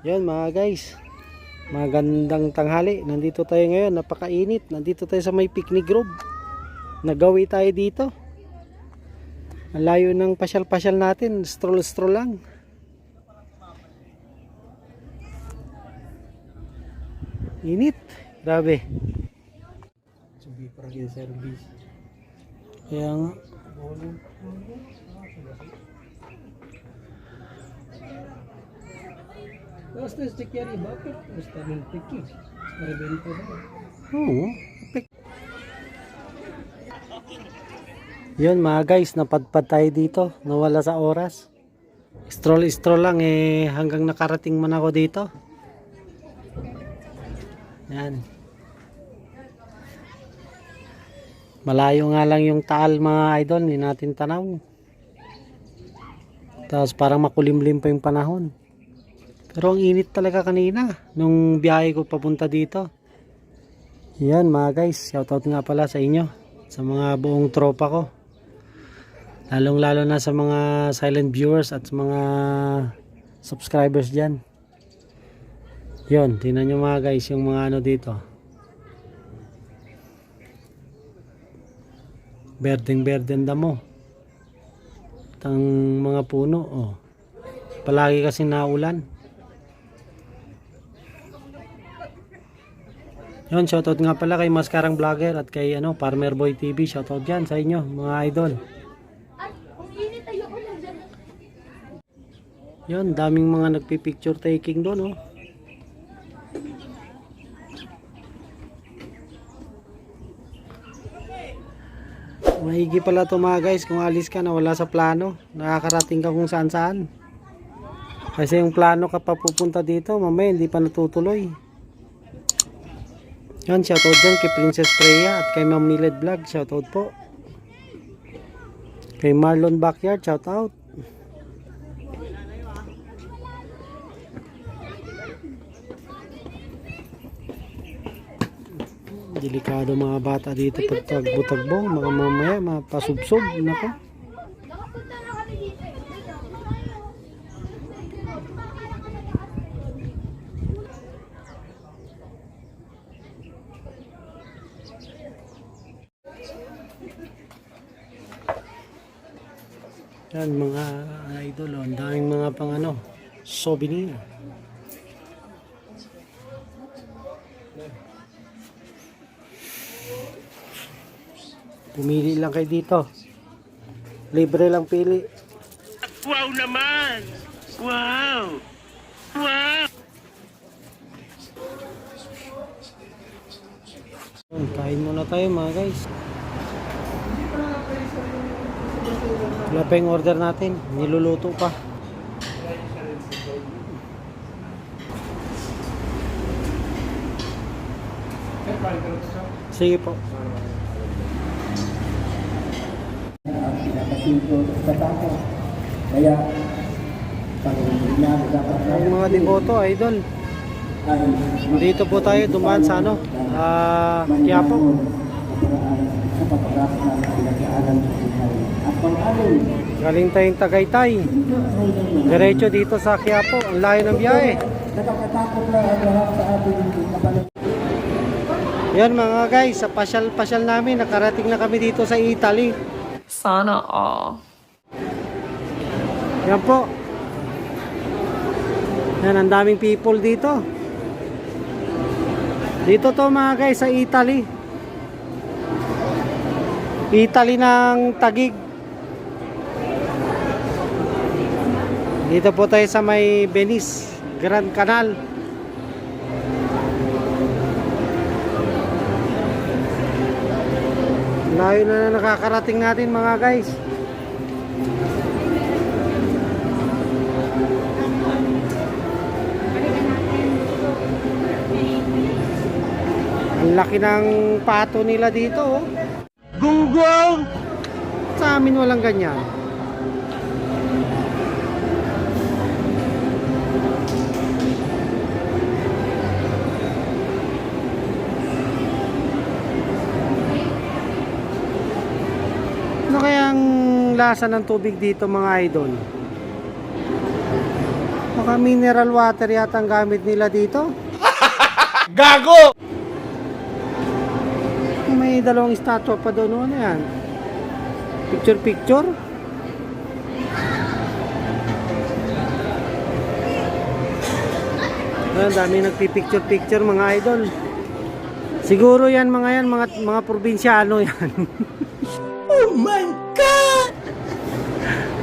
Yan mga guys. Magandang tanghali. Nandito tayo ngayon. Napakainit. Nandito tayo sa may picnic grove. Nagawi tayo dito. Ang layo ng pasyal-pasyal natin. Stroll-stroll lang. Init. Grabe. Sabi para service. Kaya nga. Basta stick yan iba, basta ng tiki. Rebento ba? Oo. Yun mga guys, napadpad tayo dito. Nawala sa oras. Stroll-stroll lang eh hanggang nakarating man ako dito. Yan. Malayo nga lang yung taal mga idol, hindi natin tanaw. Tapos parang makulimlim pa yung panahon. Pero ang init talaga kanina nung biyahe ko papunta dito. Yan mga guys, shoutout nga pala sa inyo, sa mga buong tropa ko. Lalong lalo na sa mga silent viewers at sa mga subscribers dyan. Yun, tingnan nyo mga guys yung mga ano dito. Berdeng berdeng damo. At ang mga puno, oh. Palagi kasi naulan. Yun, shoutout nga pala kay Maskarang Vlogger at kay ano, Farmer Boy TV. Shoutout dyan sa inyo, mga idol. Yun, daming mga nagpi-picture taking doon, oh. Maigi pala to mga guys kung alis ka na wala sa plano. Nakakarating ka kung saan saan. Kasi yung plano ka pa pupunta dito, mamaya hindi pa natutuloy. Yan, shoutout dyan kay Princess Freya at kay Ma'am Miled Vlog, shoutout po. Kay Marlon Backyard, shoutout. Delikado mga bata dito pag tagbutagbong, mga mamaya, mapasubsob, nako. Yan mga idol, oh, ang daming mga pang ano, souvenir. Pumili lang kayo dito. Libre lang pili. Wow naman! Wow! Wow! Kain muna tayo mga guys. Wala pa yung order natin. Niluluto pa. Sige po. Kaya, Ang mga deboto, idol. Dito po tayo dumaan sa ano, ah, Quiapo. sa papagas na pinagkaalam sa Galing tayong Tagaytay. Diretso dito sa Quiapo. Ang layo ng biyahe. Yan mga guys, sa pasyal-pasyal namin, nakarating na kami dito sa Italy. Sana all. Yan po. Yan, ang daming people dito. Dito to mga guys, sa Italy. Italy ng Tagig. Dito po tayo sa may Venice, Grand Canal. Layo na na nakakarating natin mga guys. Ang laki ng pato nila dito, oh. Gunggong! Sa amin walang ganyan. Ano kayang lasa ng tubig dito mga idol? Baka mineral water yata ang gamit nila dito. Gago! May dalawang statue pa doon. Ano yan? Picture picture? Ayun, dami nagpipicture picture mga idol. Siguro yan mga yan, mga, mga probinsyano yan.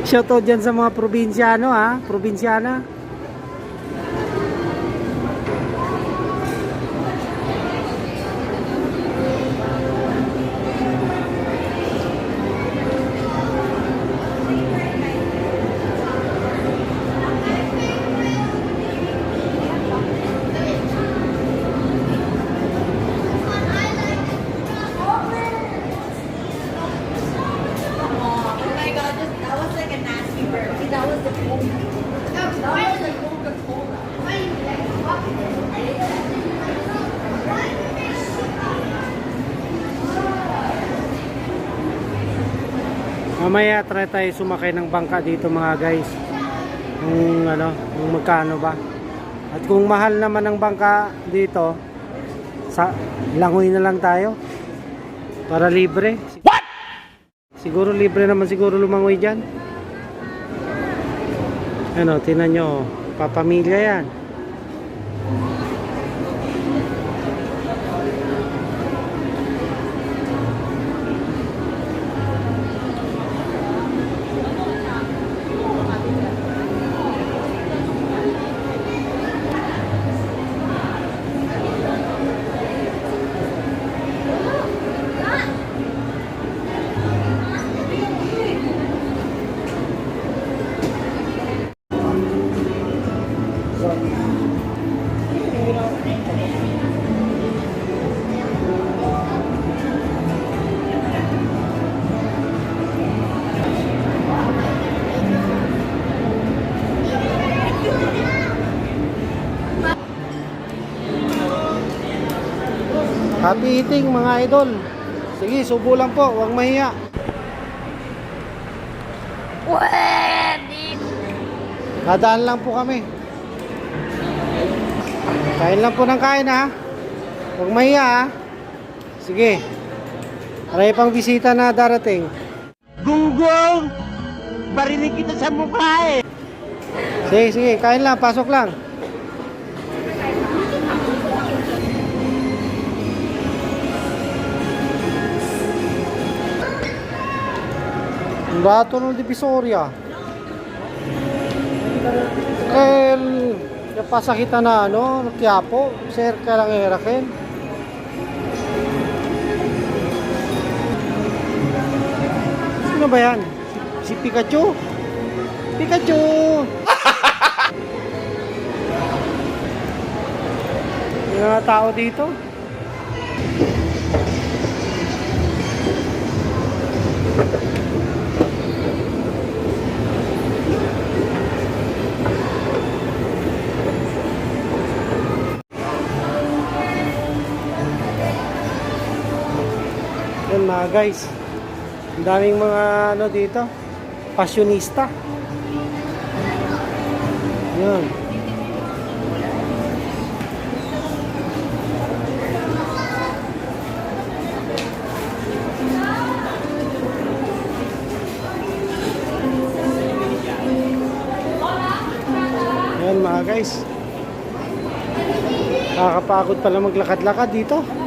Shoutout dyan sa mga probinsyano ha, probinsyana. Mamaya try tayo sumakay ng bangka dito mga guys. Kung ano, kung magkano ba. At kung mahal naman ang bangka dito, sa langoy na lang tayo. Para libre. What? Siguro libre naman siguro lumangoy diyan. Ano, tinan nyo, papamilya yan. Happy eating mga idol. Sige, subo lang po, huwag mahiya. Dadaan lang po kami. Kain lang po ng kain ha. Huwag mahiya ha. Sige. Marami pang bisita na darating. Gunggong! Barinig kita sa mukha eh! Sige, sige, kain lang, pasok lang. Bato ng Divisoria. Eh, napasakita na ano, Quiapo, sir ka lang erakin. Sino ba yan? Si, si Pikachu? Pikachu! Mga tao dito. Guys. Ang daming mga ano dito. Pasyonista. Yan. Yan mga guys. Nakakapagod pala maglakad-lakad dito.